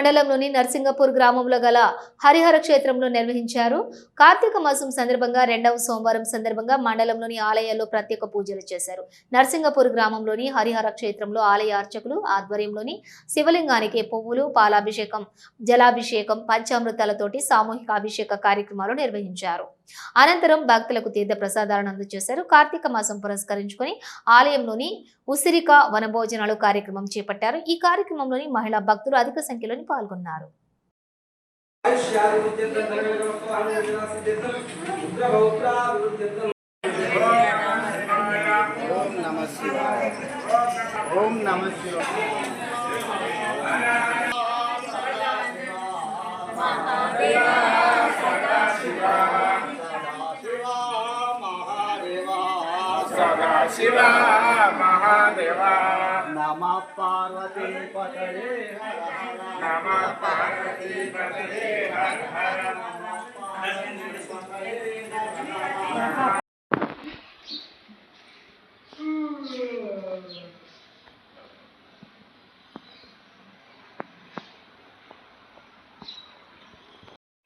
మండలంలోని నర్సింగపూర్ గ్రామంలో గల హరిహర క్షేత్రంలో నిర్వహించారు. కార్తీక మాసం సందర్భంగా రెండవ సోమవారం సందర్భంగా మండలంలోని ఆలయాల్లో ప్రత్యేక పూజలు చేశారు. నర్సింగపూర్ గ్రామంలోని హరిహర క్షేత్రంలో ఆలయ అర్చకులు ఆధ్వర్యంలోని శివలింగానికి పువ్వులు పాలాభిషేకం జలాభిషేకం పంచామృతాలతోటి సామూహిక అభిషేక కార్యక్రమాలు నిర్వహించారు. అనంతరం భక్తులకు తీర్థ ప్రసాదాలను అందజేశారు. కార్తీక మాసం పురస్కరించుకుని ఆలయంలోని ఉసిరిక వనభోజనాలు కార్యక్రమం చేపట్టారు. ఈ కార్యక్రమంలోని మహిళా భక్తులు అధిక సంఖ్యలోని పాల్గొన్నారు. ఓం నమ శివాయ. ఓం నమ శివాయ. शिवा महादेवा। नम पार्वती पतये नम पार्वती पतये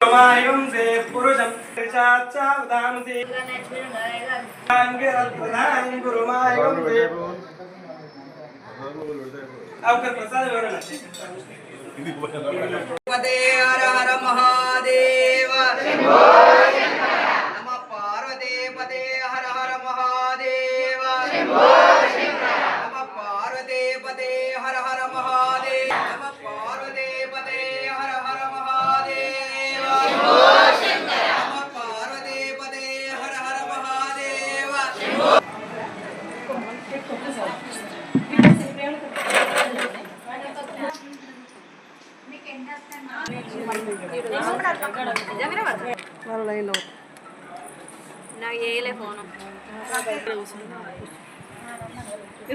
वायुं सावधान से गुरु माएगम से अब कर प्रसाद నాకు చేయలే ఫోను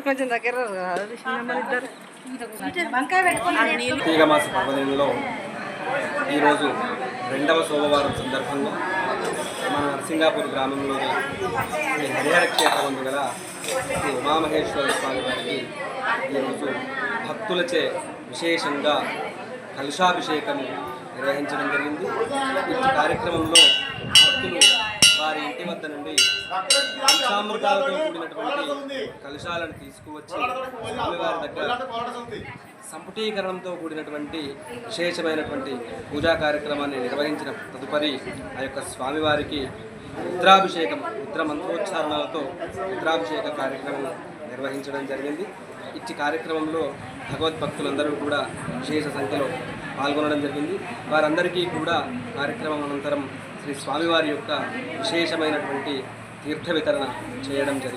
కొంచెం దగ్గర కార్తీక మాస పర్వదినంలో ఈరోజు రెండవ సోమవారం సందర్భంగా మన నరసింగాపూర్ గ్రామంలోని శ్రీ హరిహర క్షేత్రం ఉంది గల శ్రీ ఉమామహేశ్వర స్వామి వారికి ఈరోజు భక్తులచే విశేషంగా కలుషాభిషేకము నిర్వహించడం జరిగింది. ఈ కార్యక్రమంలో భక్తులు వారి ఇంటి వద్ద నుండి పంచామృతాలతో కూడినటువంటి కలుషాలను తీసుకువచ్చి స్వామివారి దగ్గర సంపుటీకరణంతో కూడినటువంటి విశేషమైనటువంటి పూజా కార్యక్రమాన్ని నిర్వహించిన తదుపరి ఆ యొక్క స్వామివారికి రుద్రాభిషేకం రుద్ర మంత్రోచ్చారణలతో రుద్రాభిషేక కార్యక్రమం నిర్వహించడం జరిగింది. ఇచ్చి కార్యక్రమంలో భగవద్భక్తులందరూ కూడా విశేష సంఖ్యలో పాల్గొనడం జరిగింది. వారందరికీ కూడా కార్యక్రమం అనంతరం శ్రీ స్వామివారి యొక్క విశేషమైనటువంటి తీర్థ వితరణ చేయడం జరిగింది.